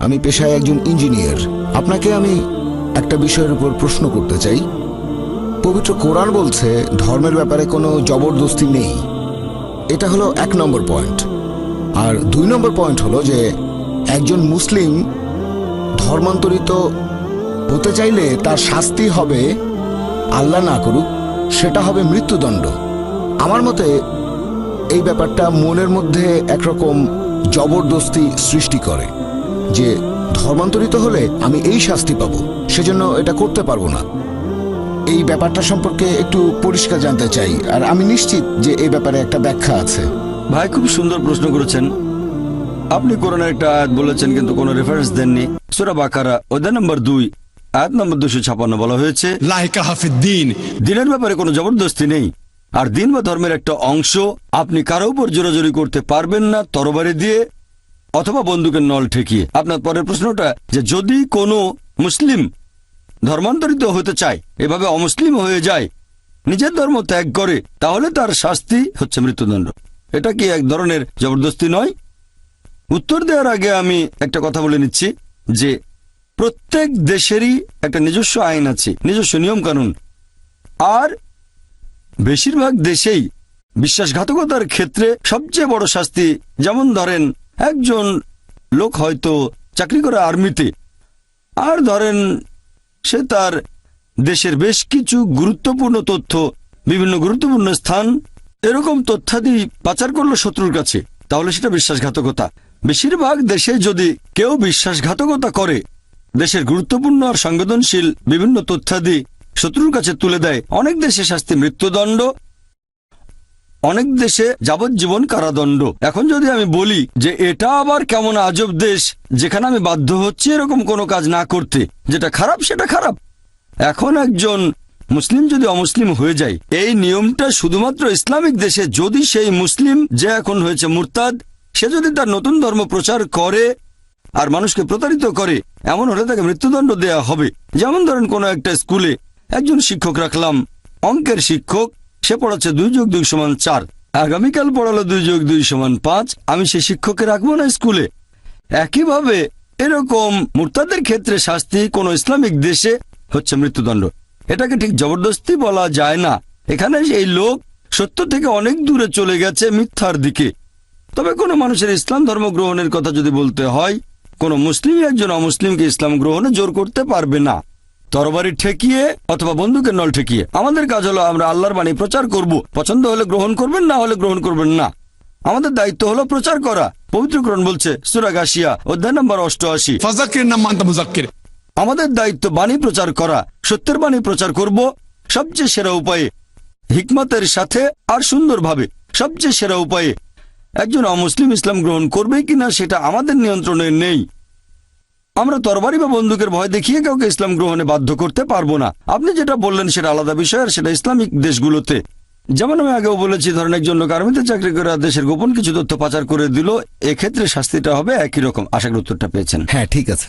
আমি পেশায় একজন ইঞ্জিনিয়ার। আপনাকে আমি একটা বিষয়ের উপর প্রশ্ন করতে চাই। পবিত্র কোরআন বলছে, ধর্মের ব্যাপারে কোনো জবরদস্তি নেই। এটা হলো এক নম্বর পয়েন্ট। আর দুই নম্বর পয়েন্ট হলো যে, একজন মুসলিম ধর্মান্তরিত হতে চাইলে তার শাস্তি হবে আল্লাহ না করুক, সেটা হবে মৃত্যুদণ্ড। আমার মতে এই ব্যাপারটা মনের মধ্যে একরকম জবরদস্তি সৃষ্টি করে। যে ধর্মান্তরিত হলে আমি এই শাস্তি পাব সেজন্য এটা করতে পারব না। এই ব্যাপারটা সম্পর্কে একটু পরিষ্কার জানতে চাই আর আমি নিশ্চিত যে এই ব্যাপারে একটা ব্যাখ্যা আছে। ভাই খুব সুন্দর প্রশ্ন করেছেন। আপনি কোরআনের একটা আয়াত বলেছেন কিন্তু কোনো রেফারেন্স দেননি। সুরা বাকারা অধ্যায় নম্বর দুই আয়াত নম্বর দুশো ছাপান্ন বলা হয়েছে দিনের ব্যাপারে কোনো জবরদস্তি নেই। আর দিন বা ধর্মের একটা অংশ আপনি কারও উপর জোরাজোরি করতে পারবেন না তরবারি দিয়ে অথবা বন্দুকের নল ঠেকিয়ে। আপনার পরের প্রশ্নটা, যে যদি কোনো মুসলিম ধর্মান্তরিত হতে চায়, এভাবে অমুসলিম হয়ে যায়, নিজের ধর্ম ত্যাগ করে, তাহলে তার শাস্তি হচ্ছে মৃত্যুদণ্ড। এটা কি এক ধরনের জবরদস্তি নয়? উত্তর দেওয়ার আগে আমি একটা কথা বলে নিচ্ছি, যে প্রত্যেক দেশেরই একটা নিজস্ব আইন আছে, নিজস্ব নিয়ম কানুন আর বেশিরভাগ দেশেই বিশ্বাসঘাতকতার ক্ষেত্রে সবচেয়ে বড় শাস্তি, যেমন ধরেন একজন লোক হয়তো চাকরি করে আর্মিতে। আর ধরেন, সে তার দেশের বেশ কিছু গুরুত্বপূর্ণ তথ্য, বিভিন্ন গুরুত্বপূর্ণ স্থান, এরকম তথ্যাদি পাচার করল শত্রুর কাছে। তাহলে সেটা বিশ্বাসঘাতকতা। বেশিরভাগ দেশে যদি কেউ বিশ্বাসঘাতকতা করে, দেশের গুরুত্বপূর্ণ আর সংবেদনশীল বিভিন্ন তথ্যাদি শত্রুর কাছে তুলে দেয়, অনেক দেশে শাস্তি মৃত্যুদণ্ড অনেক দেশে যাবজ্জীবন কারাদণ্ড। এখন যদি আমি বলি যে এটা আবার কেমন আজব দেশ, যেখানে আমি বাধ্য হচ্ছি এরকম কোনো কাজ না করতে, যেটা খারাপ সেটা খারাপ। এখন একজন মুসলিম যদি অমুসলিম হয়ে যায়, এই নিয়মটা শুধুমাত্র ইসলামিক দেশে, যদি সেই মুসলিম যে এখন হয়েছে মুরতাদ, সে যদি তার নতুন ধর্ম প্রচার করে আর মানুষকে প্রতারিত করে, এমন হলে তাকে মৃত্যুদণ্ড দেয়া হবে। যেমন ধরেন কোনো একটা স্কুলে একজন শিক্ষক রাখলাম, অঙ্কের শিক্ষক সে পড়াচ্ছে দুই যোগ দুই সমান চার। আগামীকাল পড়ালো দুই যোগ দুই সমান পাঁচ। আমি সে শিক্ষককে রাখব না স্কুলে? একইভাবে এরকম মুরতাদের ক্ষেত্রে শাস্তি কোন ইসলামিক দেশে হচ্ছে মৃত্যুদণ্ড। এটাকে ঠিক জবরদস্তি বলা যায় না। এখানে এই লোক সত্য থেকে অনেক দূরে চলে গেছে মিথ্যার দিকে। তবে কোনো মানুষের ইসলাম ধর্ম গ্রহণের কথা যদি বলতে হয়, কোনো মুসলিম একজন অমুসলিমকে ইসলাম গ্রহণে জোর করতে পারবে না। তরবারি ঠেকিয়ে অথবা বন্দুকের নল ঠেকিয়ে। আমাদের কাজ হলো আমরা আল্লাহর বাণী প্রচার করব। পছন্দ হলে গ্রহণ করবেন না হলে গ্রহণ করবেন না। আমাদের দায়িত্ব হলো প্রচার করা। পবিত্রকরণ বলছে সুরাগাশিয়া অধ্যায় নম্বর অষ্টআশি। আমাদের দায়িত্ব বাণী প্রচার করা সত্যের বাণী প্রচার করব। সবচেয়ে সেরা উপায়ে হিকমতের সাথে আর সুন্দরভাবে। সবচেয়ে সেরা উপায়ে একজন অমুসলিম ইসলাম গ্রহণ করবে কিনা সেটা আমাদের নিয়ন্ত্রণে নেই। আমরা তরবারি বা বন্দুকের ভয় দেখিয়ে কাউকে ইসলাম গ্রহণে বাধ্য করতে পারব না। আপনি যেটা বললেন সেটা আলাদা বিষয়, আর সেটা ইসলামিক দেশগুলোতে। যেমন আমি আগেও বলেছি, ধরেন একজন লোক আর্মিতে চাকরি করে দেশের গোপন কিছু তথ্য পাচার করে দিল, এক্ষেত্রে শাস্তিটা হবে একই রকম। আশা করি উত্তরটা পেয়েছেন। হ্যাঁ ঠিক আছে।